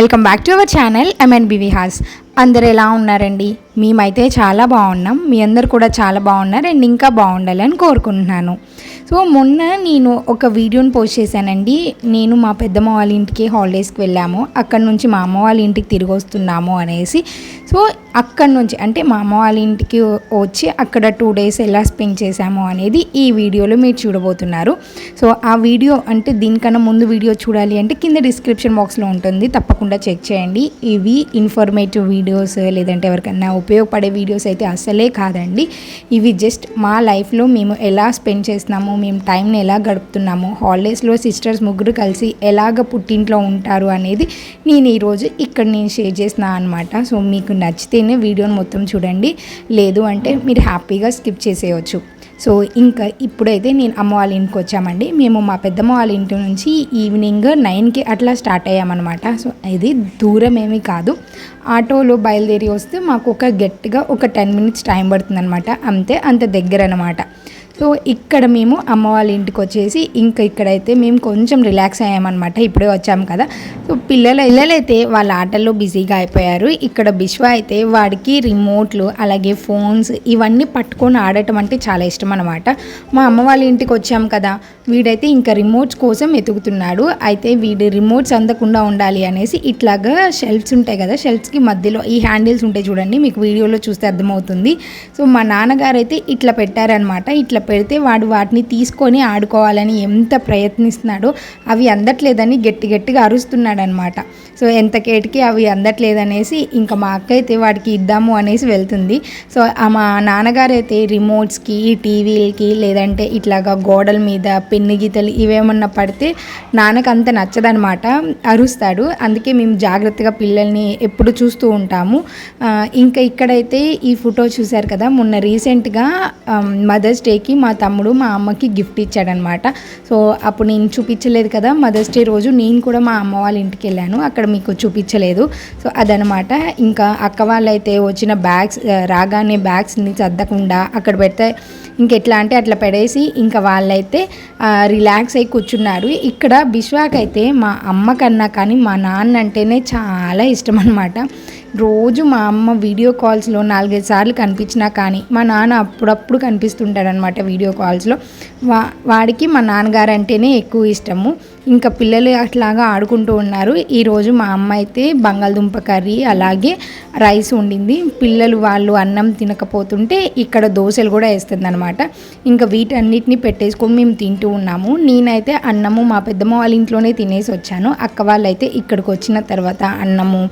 Welcome back to our channel MNBV has అందరు ఎలా ఉన్నారండి? మేమైతే చాలా బాగున్నాం. మీ అందరు కూడా చాలా బాగున్నారు అండ్ ఇంకా బాగుండాలని కోరుకుంటున్నాను. సో మొన్న నేను ఒక వీడియోని పోస్ట్ చేశానండి. నేను మా పెద్దమ్మ వాళ్ళ ఇంటికి హాలిడేస్కి వెళ్ళాము. అక్కడ నుంచి మా అమ్మ వాళ్ళ ఇంటికి తిరిగి వస్తున్నాము అనేసి. సో అక్కడ నుంచి అంటే మా అమ్మ వాళ్ళ ఇంటికి వచ్చి అక్కడ టూ డేస్ ఎలా స్పెండ్ చేశాము అనేది ఈ వీడియోలో మీరు చూడబోతున్నారు. సో ఆ వీడియో అంటే దీనికన్నా ముందు వీడియో చూడాలి అంటే కింద డిస్క్రిప్షన్ బాక్స్లో ఉంటుంది. తప్పకుండా చెక్ చేయండి. ఇవి ఇన్ఫర్మేటివ్ వీడియోస్ లేదంటే ఎవరికన్నా ఉపయోగపడే వీడియోస్ అయితే అస్సలే కాదండి. ఇవి జస్ట్ మా లైఫ్లో మేము ఎలా స్పెండ్ చేస్తున్నాము మేము టైంని ఎలా గడుపుతున్నాము హాలిడేస్లో సిస్టర్స్ ముగ్గురు కలిసి ఎలాగ పుట్టింట్లో ఉంటారు అనేది నేను ఈరోజు ఇక్కడ నేను షేర్ చేసిన అనమాట సో మీకు నచ్చితేనే వీడియోని మొత్తం చూడండి. లేదు అంటే మీరు హ్యాపీగా స్కిప్ చేసేయచ్చు. సో ఇంకా ఇప్పుడైతే నేను అమ్మ వాళ్ళ ఇంటికి వచ్చామండి. మేము మా పెద్దమ్మ వాళ్ళ ఇంటి నుంచి ఈవినింగ్ నైన్కి అట్లా స్టార్ట్ అయ్యామన్నమాట. సో ఇది దూరం ఏమీ కాదు. ఆటోలో బయలుదేరి వస్తే మాకు ఒక గట్టిగా ఒక టెన్ మినిట్స్ టైం పడుతుందన్నమాట. అంతే అంత దగ్గర అనమాట సో ఇక్కడ మేము అమ్మ వాళ్ళ ఇంటికి వచ్చేసి ఇంకా ఇక్కడైతే మేము కొంచెం రిలాక్స్ అయ్యామన్నమాట. ఇప్పుడే వచ్చాము కదా. సో పిల్లలు పిల్లలైతే వాళ్ళ ఆటల్లో బిజీగా అయిపోయారు. ఇక్కడ బిశ్వ అయితే వాడికి రిమోట్లు అలాగే ఫోన్స్ ఇవన్నీ పట్టుకొని ఆడటం అంటే చాలా ఇష్టం అనమాట మా అమ్మ వాళ్ళ ఇంటికి వచ్చాము కదా. వీడైతే ఇంకా రిమోట్స్ కోసం వెతుకుతున్నాడు. అయితే వీడి రిమోట్స్ అందకుండా ఉండాలి అనేసి ఇట్లాగా షెల్ఫ్స్ ఉంటాయి కదా షెల్ఫ్స్కి మధ్యలో ఈ హ్యాండిల్స్ ఉంటాయి చూడండి మీకు వీడియోలో చూస్తే అర్థమవుతుంది. సో మా నాన్నగారు అయితే ఇట్లా పెట్టారనమాట ఇట్లా పెడితే వాడు వాటిని తీసుకొని ఆడుకోవాలని ఎంత ప్రయత్నిస్తున్నాడో అవి అందట్లేదని గట్టి గట్టిగా అరుస్తున్నాడు అనమాట సో ఎంత కేటికి అవి అందట్లేదనేసి ఇంకా మా అక్క అయితే వాడికి ఇద్దాము అనేసి వెళ్తుంది. సో ఆ మా నాన్నగారు అయితే రిమోట్స్కి టీవీలకి లేదంటే ఇట్లాగా గోడల మీద పెన్ను గీతలు ఇవేమన్నా పడితే నాన్నకు అంత నచ్చదనమాట అరుస్తాడు. అందుకే మేము జాగ్రత్తగా పిల్లల్ని ఎప్పుడు చూస్తూ ఉంటాము. ఇంకా ఇక్కడైతే ఈ ఫోటో చూశారు కదా మొన్న రీసెంట్గా మదర్స్ డేకి మా తమ్ముడు మా అమ్మకి గిఫ్ట్ ఇచ్చాడనమాట. సో అప్పుడు నేను చూపించలేదు కదా మదర్స్ డే రోజు నేను కూడా మా అమ్మ వాళ్ళ ఇంటికి వెళ్ళాను. అక్కడ మీకు చూపించలేదు. సో అదనమాట. ఇంకా అక్క వాళ్ళైతే వచ్చిన బ్యాగ్స్ రాగానే బ్యాగ్స్ని సర్దకుండా అక్కడ పెడితే ఇంకెట్లా అంటే అట్లా పెడేసి ఇంకా వాళ్ళైతే రిలాక్స్ అయి కూర్చున్నారు. ఇక్కడ బిశ్వాకైతే మా అమ్మ కన్నా కానీ మా నాన్న అంటేనే చాలా ఇష్టం అనమాట రోజు మా అమ్మ వీడియో కాల్స్లో నాలుగైదు సార్లు కనిపించినా కానీ మా నాన్న అప్పుడప్పుడు కనిపిస్తుంటాడనమాట. వీడియో కాల్స్లో. వా వాడికి మా నాన్నగారు అంటేనే ఎక్కువ ఇష్టము. ఇంకా పిల్లలు అట్లాగా ఆడుకుంటూ ఉన్నారు. ఈరోజు మా అమ్మ అయితే బంగాళదుంప కర్రీ అలాగే రైస్ వండింది. పిల్లలు వాళ్ళు అన్నం తినకపోతుంటే ఇక్కడ దోశలు కూడా వేస్తుంది అనమాట ఇంకా వీటన్నిటిని పెట్టేసుకొని మేము తింటూ ఉన్నాము. నేనైతే అన్నము మా పెద్దమ్మ వాళ్ళ ఇంట్లోనే తినేసి వచ్చాను. అక్క వాళ్ళైతే ఇక్కడికి వచ్చిన తర్వాత అన్నము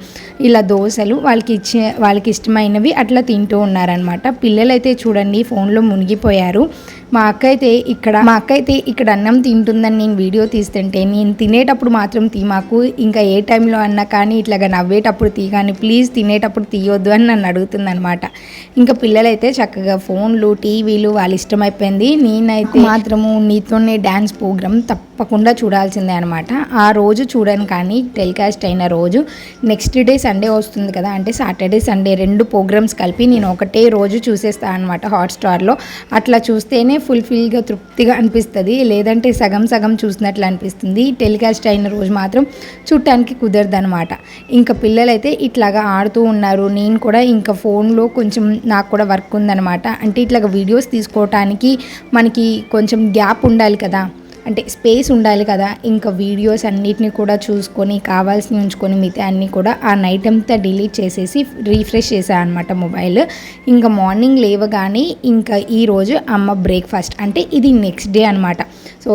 ఇలా దోశలు వాళ్ళకి ఇచ్చే వాళ్ళకి ఇష్టమైనవి అట్లా తింటూ ఉన్నారనమాట పిల్లలైతే చూడండి ఫోన్లో మునిగిపోయారు. మా అక్క అయితే ఇక్కడ మా అక్క అయితే ఇక్కడ అన్నం తింటుందని నేను వీడియో తీస్తుంటే నేను తినేటప్పుడు మాత్రం తీ మాకు ఇంకా ఏ టైంలో అన్నా కానీ ఇట్లాగా నవ్వేటప్పుడు తీ కానీ ప్లీజ్ తినేటప్పుడు తీయొద్దు అని నన్ను అడుగుతుంది అనమాట ఇంకా పిల్లలైతే చక్కగా ఫోన్లు టీవీలు వాళ్ళ ఇష్టమైపోయింది నేనైతే మాత్రము నీతోనే డ్యాన్స్ ప్రోగ్రామ్ తప్పకుండా చూడాల్సిందే అనమాట ఆ రోజు చూడను కానీ టెలికాస్ట్ అయిన రోజు. నెక్స్ట్ డే సండే వస్తుంది కదా అంటే సాటర్డే సండే రెండు ప్రోగ్రామ్స్ కలిపి నేను ఒకటే రోజు చూసేస్తాను అనమాట హాట్స్టార్లో అట్లా చూస్తేనే ఫుల్ఫిల్గా తృప్తిగా అనిపిస్తుంది. లేదంటే సగం సగం చూసినట్లు అనిపిస్తుంది. టెలికాస్ట్ అయిన రోజు మాత్రం చూడటానికి కుదరదు అనమాట ఇంకా పిల్లలైతే ఇట్లాగా ఆడుతూ ఉన్నారు. నేను కూడా ఇంకా ఫోన్లో కొంచెం నాకు కూడా వర్క్ ఉందన్నమాట. అంటే ఇట్లాగా వీడియోస్ తీసుకోవటానికి మనకి కొంచెం గ్యాప్ ఉండాలి కదా. అంటే స్పేస్ ఉండాలి కదా. ఇంకా వీడియోస్ అన్నిటిని కూడా చూసుకొని కావాల్సినవి ఉంచుకొని మిగతా అన్నీ కూడా ఆ నైట్ అంతా డిలీట్ చేసేసి రీఫ్రెష్ చేశాను అనమాట మొబైల్. ఇంకా మార్నింగ్ లేవగానే ఇంకా ఈరోజు అమ్మ బ్రేక్ఫాస్ట్. అంటే ఇది నెక్స్ట్ డే అనమాట సో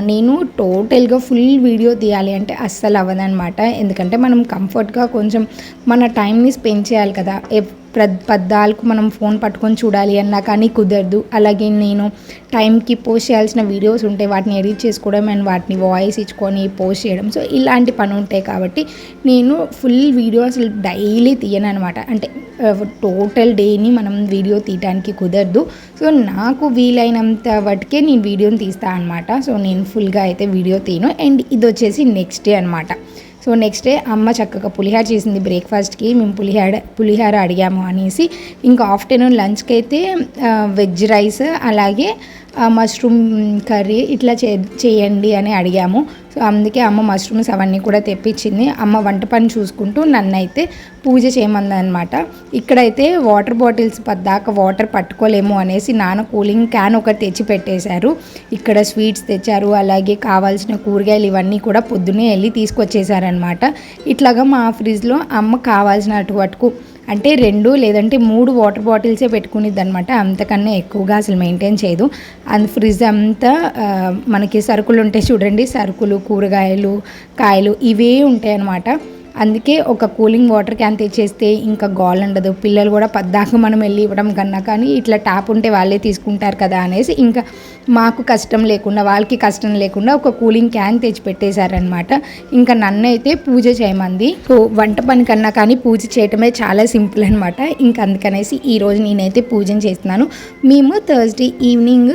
నేను టోటల్గా ఫుల్ వీడియో తీయాలి అంటే అస్సలు అవ్వదనమాట ఎందుకంటే మనం కంఫర్ట్గా కొంచెం మన టైంని స్పెండ్ చేయాలి కదా. పద్దాలకు మనం ఫోన్ పట్టుకొని చూడాలి అన్నా కానీ కుదరదు. అలాగే నేను టైంకి పోస్ట్ చేయాల్సిన వీడియోస్ ఉంటాయి వాటిని ఎడిట్ చేసుకోవడం అండ్ వాటిని వాయిస్ ఇచ్చుకొని పోస్ట్ చేయడం. సో ఇలాంటి పని ఉంటాయి కాబట్టి నేను ఫుల్ వీడియోస్ డైలీ తీయను అనమాట అంటే టోటల్ డేని మనం వీడియో తీయడానికి కుదరదు. సో నాకు వీలైనంత వాటికే నేను వీడియోని తీస్తాను అనమాట సో నేను ఫుల్గా అయితే వీడియో తీయను. అండ్ ఇది వచ్చేసి నెక్స్ట్ డే అనమాట సో నెక్స్ట్ డే అమ్మ చక్కగా పులిహార చేసింది బ్రేక్ఫాస్ట్కి. మేము పులిహార పులిహార అడిగాము అనేసి ఇంకా ఆఫ్టర్నూన్ లంచ్కి అయితే వెజ్ రైస్ అలాగే మష్రూమ్ కర్రీ ఇట్లా చే చేయండి అని అడిగాము. సో అందుకే అమ్మ మష్రూమ్స్ అవన్నీ కూడా తెప్పించింది. అమ్మ వంట పని చూసుకుంటూ నన్ను అయితే పూజ చేయమందనమాట ఇక్కడైతే వాటర్ బాటిల్స్ పద్దాక వాటర్ పట్టుకోలేము అనేసి నాన్న కూలింగ్ క్యాన్ ఒకటి తెచ్చి పెట్టేశారు. ఇక్కడ స్వీట్స్ తెచ్చారు. అలాగే కావాల్సిన కూరగాయలు ఇవన్నీ కూడా పొద్దున్నే వెళ్ళి తీసుకొచ్చేసారనమాట ఇట్లాగా మా ఫ్రిడ్జ్లో అమ్మ కావాల్సినటు వరకు అంటే రెండు లేదంటే మూడు వాటర్ బాటిల్సే పెట్టుకునేది అనమాట అంతకన్నా ఎక్కువగా అసలు మెయింటైన్ చేయదు. అండ్ ఫ్రిడ్జ్ అంతా మనకి సరుకులు ఉంటాయి చూడండి సరుకులు కూరగాయలు కాయలు ఇవే ఉంటాయి అనమాట అందుకే ఒక కూలింగ్ వాటర్ క్యాన్ తెచ్చేస్తే ఇంకా గోల్ ఉండదు. పిల్లలు కూడా పద్దాక మనం వెళ్ళి ఇవ్వడం కన్నా కానీ ఇట్లా ట్యాప్ ఉంటే వాళ్ళే తీసుకుంటారు కదా అనేసి ఇంకా మాకు కష్టం లేకుండా వాళ్ళకి కష్టం లేకుండా ఒక కూలింగ్ క్యాన్ తెచ్చి పెట్టేశారనమాట ఇంకా నన్ను అయితే పూజ చేయమంది. సో వంట పని కన్నా కానీ పూజ చేయటమే చాలా సింపుల్ అనమాట ఇంకా అందుకనేసి ఈరోజు నేనైతే పూజను చేస్తున్నాను. మేము థర్స్డే ఈవినింగ్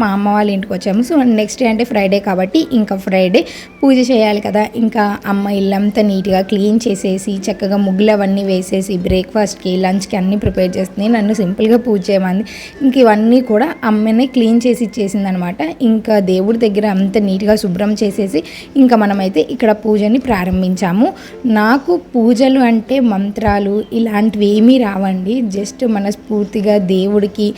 మా అమ్మ వాళ్ళ ఇంటికి వచ్చాము. సో నెక్స్ట్ డే అంటే ఫ్రైడే కాబట్టి ఇంకా ఫ్రైడే పూజ చేయాలి కదా. ఇంకా అమ్మ ఇల్లంతా నీట్గా క్లీన్ చేసేసి చక్కగా ముగ్గులు అవన్నీ వేసేసి బ్రేక్ఫాస్ట్కి లంచ్కి అన్నీ ప్రిపేర్ చేస్తుంది. నన్ను సింపుల్గా పూజ చేయమంది. ఇంక ఇవన్నీ కూడా అమ్మనే క్లీన్ చేసి ఇచ్చేసి అనమాట ఇంకా దేవుడి దగ్గర అంత నీట్గా శుభ్రం చేసేసి ఇంకా మనమైతే ఇక్కడ పూజని ప్రారంభించాము. నాకు పూజలు అంటే మంత్రాలు ఇలాంటివి ఏమీ రావండి. జస్ట్ మనస్ఫూర్తిగా దేవుడికి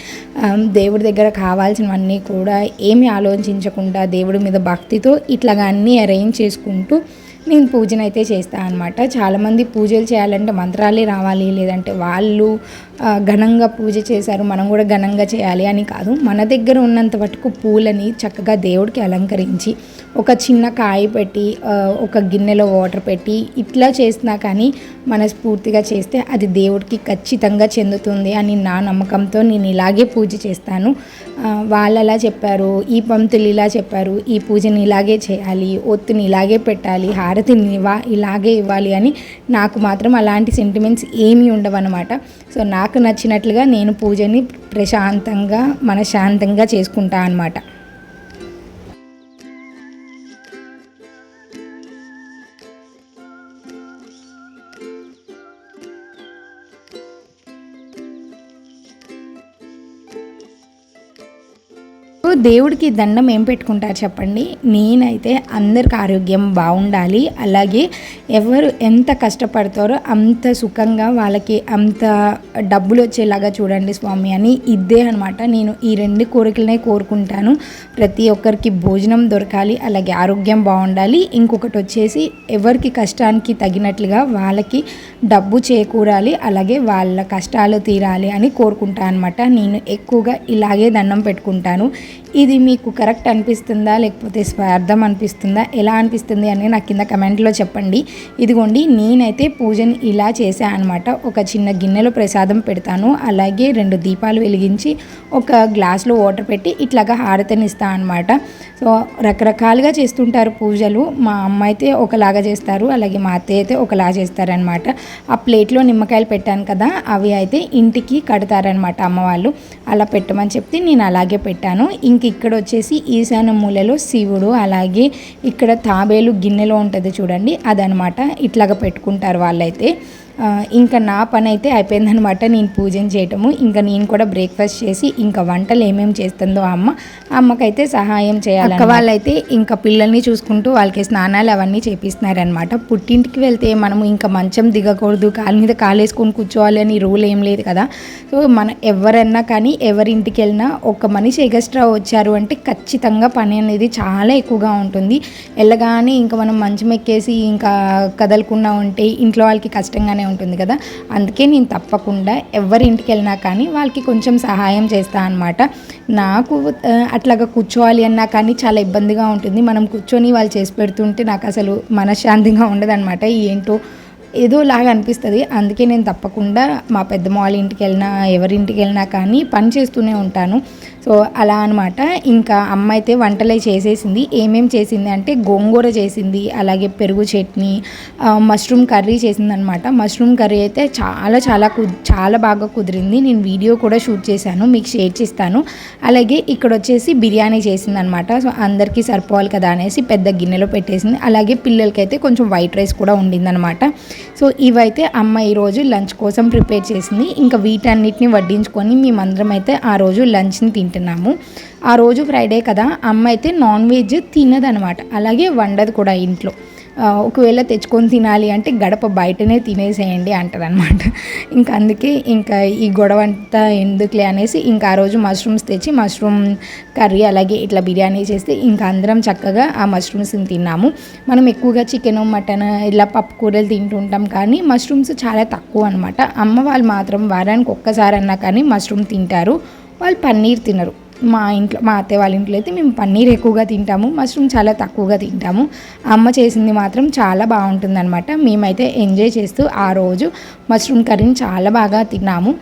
దేవుడి దగ్గర కావాల్సినవన్నీ కూడా ఏమి ఆలోచించకుండా దేవుడి మీద భక్తితో ఇట్లాగా అన్నీ అరేంజ్ చేసుకుంటూ నేను పూజను అయితే చేస్తాను అనమాట చాలామంది పూజలు చేయాలంటే మంత్రాలే రావాలి లేదంటే వాళ్ళు ఘనంగా పూజ చేశారు మనం కూడా ఘనంగా చేయాలి అని కాదు. మన దగ్గర ఉన్నంత మటుకు పూలని చక్కగా దేవుడికి అలంకరించి ఒక చిన్న కాయ పెట్టి ఒక గిన్నెలో వాటర్ పెట్టి ఇట్లా చేసినా కానీ మనస్ఫూర్తిగా చేస్తే అది దేవుడికి ఖచ్చితంగా చెందుతుంది అని నా నమ్మకంతో నేను ఇలాగే పూజ చేస్తాను. వాళ్ళు అలా చెప్పారు ఈ పంతులు ఇలా చెప్పారు ఈ పూజని ఇలాగే చేయాలి ఒత్తుని ఇలాగే పెట్టాలి హారతిని ఇవా ఇలాగే ఇవ్వాలి అని నాకు మాత్రం అలాంటి సెంటిమెంట్స్ ఏమీ ఉండవన్నమాట. సో నాకు నచ్చినట్లుగా నేను పూజని ప్రశాంతంగా మనశ్శాంతంగా చేసుకుంటా అనమాట దేవుడికి దండం ఏం పెట్టుకుంటారు చెప్పండి? నేనైతే అందరికి ఆరోగ్యం బాగుండాలి. అలాగే ఎవరు ఎంత కష్టపడతారో అంత సుఖంగా వాళ్ళకి అంత డబ్బులు వచ్చేలాగా చూడండి స్వామి అని ఇదే అనమాట నేను ఈ రెండు కోరికలనే కోరుకుంటాను. ప్రతి ఒక్కరికి భోజనం దొరకాలి అలాగే ఆరోగ్యం బాగుండాలి. ఇంకొకటి వచ్చేసి ఎవరికి కష్టానికి తగినట్లుగా వాళ్ళకి డబ్బు చేకూరాలి అలాగే వాళ్ళ కష్టాలు తీరాలి అని కోరుకుంటాను అనమాట నేను ఎక్కువగా ఇలాగే దండం పెట్టుకుంటాను. ఇది మీకు కరెక్ట్ అనిపిస్తుందా? లేకపోతే స్వార్థం అనిపిస్తుందా? ఎలా అనిపిస్తుంది అని నాకు కింద కమెంట్లో చెప్పండి. ఇదిగోండి నేనైతే పూజని ఇలా చేశాను అనమాట ఒక చిన్న గిన్నెలో ప్రసాదం పెడతాను. అలాగే రెండు దీపాలు వెలిగించి ఒక గ్లాస్లో వాటర్ పెట్టి ఇట్లాగా హారతనిస్తాను అనమాట సో రకరకాలుగా చేస్తుంటారు పూజలు. మా అమ్మ అయితే ఒకలాగా చేస్తారు. అలాగే మా అత్తయ్య అయితే ఒకలా చేస్తారనమాట ఆ ప్లేట్లో నిమ్మకాయలు పెట్టాను కదా అవి అయితే ఇంటికి కడతారనమాట అమ్మవాళ్ళు అలా పెట్టమని చెప్తే నేను అలాగే పెట్టాను. ఇంక ఇక్కడ వచ్చేసి ఈశాన్య మూలలో శివుడు అలాగే ఇక్కడ తాబేలు గిన్నెలో ఉంటుంది చూడండి అదనమాట. ఇట్లాగ పెట్టుకుంటారు వాళ్ళైతే. ఇంకా నా పని అయితే అయిపోయిందనమాట నేను పూజను చేయటము. ఇంకా నేను కూడా బ్రేక్ఫాస్ట్ చేసి ఇంకా వంటలు ఏమేమి చేస్తుందో అమ్మ అమ్మకైతే సహాయం చేయాలి అక్క వాళ్ళైతే ఇంకా పిల్లల్ని చూసుకుంటూ వాళ్ళకి స్నానాలు అవన్నీ చేపిస్తున్నారనమాట పుట్టింటికి వెళ్తే మనము ఇంకా మంచం దిగకూడదు కాలు మీద కాలేసుకొని కూర్చోవాలి అని రూల్ ఏం లేదు కదా. సో మన ఎవరన్నా కానీ ఎవరింటికి వెళ్ళినా ఒక మనిషి ఎగస్ట్రా వచ్చారు అంటే ఖచ్చితంగా పని అనేది చాలా ఎక్కువగా ఉంటుంది. వెళ్ళగానే ఇంకా మనం మంచం ఎక్కేసి ఇంకా కదలకుండా ఉంటే ఇంట్లో వాళ్ళకి కష్టంగానే ఉంటుంది కదా. అందుకే నేను తప్పకుండా ఎవరి ఇంటికి వెళ్ళినా కానీ వాళ్ళకి కొంచెం సహాయం చేస్తా అనమాట నాకు అట్లాగా కూర్చోవాలి అన్నా కానీ చాలా ఇబ్బందిగా ఉంటుంది. మనం కూర్చొని వాళ్ళు చేసి పెడుతుంటే నాకు అసలు మనశ్శాంతిగా ఉండదన్నమాట. ఏంటో ఏదో లాగా అనిపిస్తుంది. అందుకే నేను తప్పకుండా మా పెద్దమ్మ వాళ్ళ ఇంటికి వెళ్ళినా ఎవరింటికి వెళ్ళినా కానీ పని చేస్తూనే ఉంటాను. సో అలా అనమాట ఇంకా అమ్మ అయితే వంటలే చేసేసింది. ఏమేం చేసింది అంటే గోంగూర చేసింది అలాగే పెరుగు చట్నీ మష్రూమ్ కర్రీ చేసింది అనమాట మష్రూమ్ కర్రీ అయితే చాలా చాలా కు చాలా బాగా కుదిరింది. నేను వీడియో కూడా షూట్ చేశాను మీకు షేర్ చేస్తాను. అలాగే ఇక్కడ వచ్చేసి బిర్యానీ చేసింది అనమాట సో అందరికీ సరిపోవాలి కదా అనేసి పెద్ద గిన్నెలో పెట్టేసింది. అలాగే పిల్లలకైతే కొంచెం వైట్ రైస్ కూడా ఉండిందనమాట సో ఇవైతే అమ్మ ఈరోజు లంచ్ కోసం ప్రిపేర్ చేసింది. ఇంకా వీటన్నిటిని వడ్డించుకొని మేమందరం అయితే ఆ రోజు లంచ్ని తింటాం తింటున్నాము ఆ రోజు ఫ్రైడే కదా అమ్మ అయితే నాన్ వెజ్ తినదనమాట. అలాగే వండదు కూడా ఇంట్లో. ఒకవేళ తెచ్చుకొని తినాలి అంటే గడప బయటనే తినేసేయండి అంటారనమాట ఇంకా అందుకే ఇంకా ఈ గొడవ అంతా ఎందుకులే అనేసి ఇంకా ఆ రోజు మష్రూమ్స్ తెచ్చి మష్రూమ్ కర్రీ అలాగే ఇట్లా బిర్యానీ చేస్తే ఇంకా అందరం చక్కగా ఆ మష్రూమ్స్ని తిన్నాము. మనం ఎక్కువగా చికెన్ మటన్ ఇలా పప్పు కూరలు తింటుంటాం కానీ మష్రూమ్స్ చాలా తక్కువ అనమాట అమ్మ వాళ్ళు మాత్రం వారానికి ఒక్కసారి అన్నా కానీ మష్రూమ్ తింటారు. వాళ్ళు పన్నీర్ తినరు. మా ఇంట్లో మా అత్తే వాళ్ళ ఇంట్లో అయితే మేము పన్నీర్ ఎక్కువగా తింటాము మష్రూమ్ చాలా తక్కువగా తింటాము. అమ్మ చేసింది మాత్రం చాలా బాగుంటుంది అనమాట మేమైతే ఎంజాయ్ చేస్తూ ఆ రోజు మష్రూమ్ కర్రీని చాలా బాగా తిన్నాము.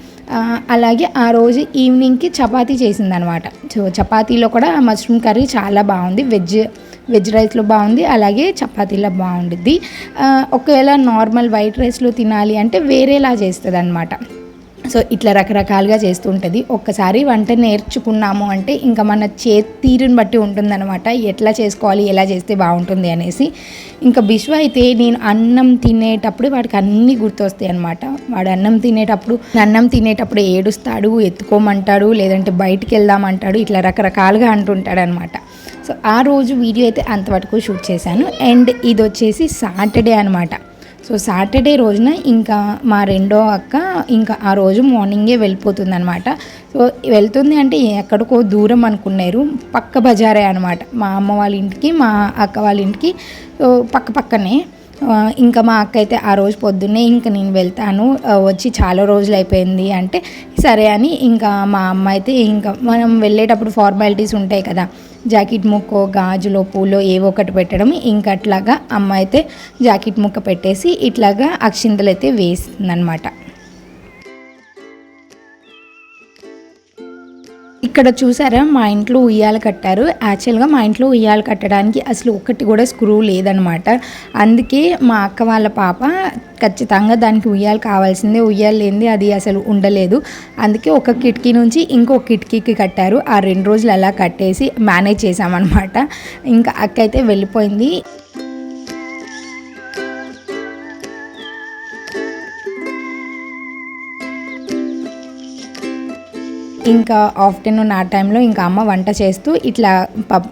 అలాగే ఆ రోజు ఈవినింగ్కి చపాతీ చేసిందనమాట సో చపాతీలో కూడా ఆ మష్రూమ్ కర్రీ చాలా బాగుంది. వెజ్ వెజ్ రైస్లో బాగుంది అలాగే చపాతీలో బాగుండిద్ది. ఒకవేళ నార్మల్ వైట్ రైస్లో తినాలి అంటే వేరేలా చేస్తుంది అనమాట సో ఇట్లా రకరకాలుగా చేస్తుంటుంది. ఒక్కసారి వంట నేర్చుకున్నాము అంటే ఇంకా మన చేతి తీరుని బట్టి ఉంటుందన్నమాట. ఎట్లా చేసుకోవాలి ఎలా చేస్తే బాగుంటుంది అనేసి. ఇంకా బిశ్వ అయితే నేను అన్నం తినేటప్పుడు వాడికి అన్నీ గుర్తొస్తాయి అనమాట వాడు అన్నం తినేటప్పుడు అన్నం తినేటప్పుడు ఏడుస్తాడు ఎత్తుకోమంటాడు లేదంటే బయటికి వెళ్దామంటాడు ఇట్లా రకరకాలుగా అంటుంటాడు అనమాట సో ఆ రోజు వీడియో అయితే అంతవరకు షూట్ చేశాను. అండ్ ఇది వచ్చేసి సాటర్డే అనమాట సో సాటర్డే రోజున ఇంకా మా రెండో అక్క ఇంకా ఆ రోజు మార్నింగే వెళ్ళిపోతుంది అనమాట సో వెళ్తుంది అంటే ఎక్కడికో దూరం అనుకున్నారు. పక్క బజారే అనమాట మా అమ్మ వాళ్ళ ఇంటికి మా అక్క వాళ్ళ ఇంటికి సో పక్క పక్కనే. ఇంకా మా అక్క అయితే ఆ రోజు పొద్దున్నే ఇంకా నేను వెళ్తాను. వచ్చి చాలా రోజులు అయిపోయింది అంటే సరే అని ఇంకా మా అమ్మ అయితే ఇంకా మనం వెళ్ళేటప్పుడు ఫార్మాలిటీస్ ఉంటాయి కదా. జాకెట్ ముక్కో గాజులో పూలో ఏవో ఒకటి పెట్టడం. ఇంకా అట్లాగా అమ్మ అయితే జాకెట్ ముక్క పెట్టేసి ఇట్లాగా అక్షింతలు అయితే వేసిందనమాట. ఇక్కడ చూసారా మా ఇంట్లో ఉయ్యాల కట్టారు. యాక్చువల్గా మా ఇంట్లో ఉయ్యాలు కట్టడానికి అసలు ఒకటి కూడా స్క్రూ లేదనమాట అందుకే మా అక్క వాళ్ళ పాప ఖచ్చితంగా దానికి ఉయ్యాలు కావాల్సిందే ఉయ్యాలు లేనిది అది అసలు ఉండలేదు. అందుకే ఒక కిటికీ నుంచి ఇంకో కిటికీకి కట్టారు. ఆ రెండు రోజులు అలా కట్టేసి మేనేజ్ చేసామన్నమాట ఇంకా అక్క అయితే వెళ్ళిపోయింది. ఇంకా ఆఫ్టర్నూన్ ఆ టైంలో ఇంకా అమ్మ వంట చేస్తూ ఇట్లా పప్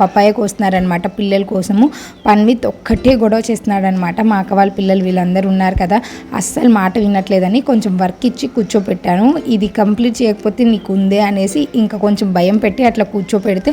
పప్పాయ కోస్తున్నారనమాట పిల్లల కోసము. పన్విత్ ఒక్కటే గొడవ చేస్తున్నాడనమాట మా అక్క వాళ్ళ పిల్లలు వీళ్ళందరూ ఉన్నారు కదా అస్సలు మాట వినట్లేదని కొంచెం వర్క్ ఇచ్చి కూర్చోపెట్టాను. ఇది కంప్లీట్ చేయకపోతే నీకు ఉందే అనేసి ఇంకా కొంచెం భయం పెట్టి అట్లా కూర్చోపెడితే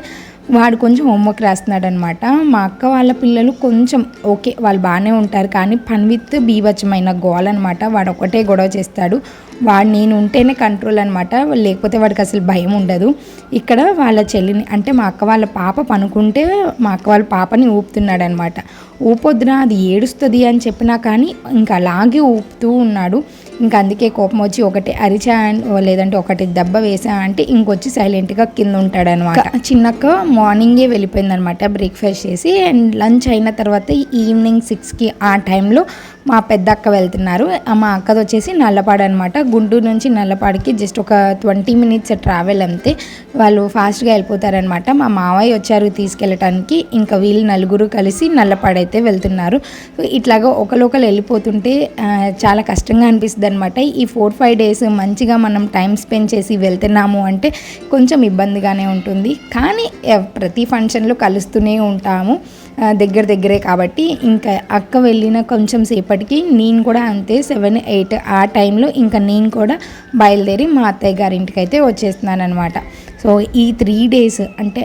వాడు కొంచెం హోంవర్క్ రాస్తున్నాడు అనమాట మా అక్క వాళ్ళ పిల్లలు కొంచెం ఓకే వాళ్ళు బాగానే ఉంటారు కానీ పన్విత్ బీభత్సమైన గోల్ అనమాట. వాడు ఒకటే గొడవ చేస్తాడు. వాడు నేను ఉంటేనే కంట్రోల్ అనమాట. లేకపోతే వాడికి అసలు భయం ఉండదు. ఇక్కడ వాళ్ళ చెల్లిని అంటే మా అక్క వాళ్ళ పాప పనుకుంటే మా అక్క వాళ్ళ పాపని ఊపుతున్నాడు అనమాట ఊపొద్దున అది ఏడుస్తుంది అని చెప్పినా కానీ ఇంకా అలాగే ఊపుతూ ఉన్నాడు. ఇంకా అందుకే కోపం వచ్చి ఒకటి అరిచా లేదంటే ఒకటి దెబ్బ వేసా అంటే ఇంకొచ్చి సైలెంట్గా కింద ఉంటాడు అనమాట చిన్నక్క మార్నింగే వెళ్ళిపోయిందనమాట బ్రేక్ఫాస్ట్ చేసి అండ్ లంచ్ అయిన తర్వాత ఈవినింగ్ సిక్స్కి ఆ టైంలో మా పెద్ద అక్క వెళ్తున్నారు మా అక్కది వచ్చేసి నల్లపాడు అనమాట గుంటూరు నుంచి నల్లపాడికి జస్ట్ ఒక ట్వంటీ మినిట్స్ ట్రావెల్ అంతే. వాళ్ళు ఫాస్ట్గా వెళ్ళిపోతారనమాట మా మావయ్య వచ్చారు తీసుకెళ్ళటానికి. ఇంకా వీళ్ళు నలుగురు కలిసి నల్లపాడు అయితే వెళ్తున్నారు. సో ఇట్లాగా ఒకలోకలు వెళ్ళిపోతుంటే చాలా కష్టంగా అనిపిస్తుంది అనమాట ఈ ఫోర్ ఫైవ్ డేస్ మంచిగా మనం టైం స్పెండ్ చేసి వెళ్తున్నాము అంటే కొంచెం ఇబ్బందిగానే ఉంటుంది. కానీ ప్రతి ఫంక్షన్లో కలుస్తూనే ఉంటాము. దగ్గర దగ్గరే కాబట్టి ఇంకా అక్క వెళ్ళిన కొంచెం సేపటికి నేను కూడా అంతే సెవెన్ ఎయిట్ ఆ టైంలో ఇంకా నేను కూడా బయలుదేరి మా అత్తయ్య గారింటికి అయితే వచ్చేస్తున్నాను అనమాట సో ఈ త్రీ డేస్ అంటే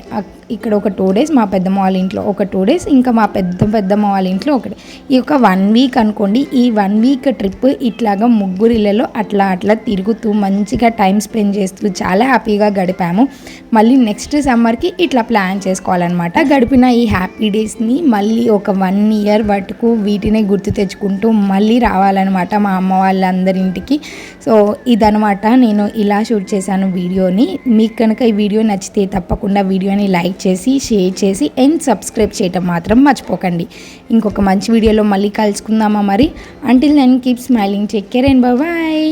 ఇక్కడ ఒక టూ డేస్ మా పెద్దమ్మ వాళ్ళ ఇంట్లో ఒక టూ డేస్ ఇంకా మా పెద్ద పెద్దమ్మ వాళ్ళ ఇంట్లో ఒకటి. ఈ ఒక వన్ వీక్ అనుకోండి ఈ వన్ వీక్ ట్రిప్ ఇట్లాగా ముగ్గురిళ్ళలో అట్లా అట్లా తిరుగుతూ మంచిగా టైం స్పెండ్ చేస్తూ చాలా హ్యాపీగా గడిపాము. మళ్ళీ నెక్స్ట్ సమ్మర్కి ఇట్లా ప్లాన్ చేసుకోవాలన్నమాట. గడిపిన ఈ హ్యాపీ డేస్ని మళ్ళీ ఒక వన్ ఇయర్ వరకు వీటినే గుర్తు తెచ్చుకుంటూ మళ్ళీ రావాలన్నమాట మా అమ్మ వాళ్ళందరింటికి సో ఇదనమాట నేను ఇలా షూట్ చేశాను వీడియోని. మీకు కనుక ఈ వీడియో నచ్చితే తప్పకుండా వీడియోని లైక్ చేసి షేర్ చేసి అండ్ సబ్స్క్రైబ్ చేయటం మాత్రం మర్చిపోకండి. ఇంకొక మంచి వీడియోలో మళ్ళీ కలుసుకుందామా మరి? అంటిల్ నేను keep smiling take care and bye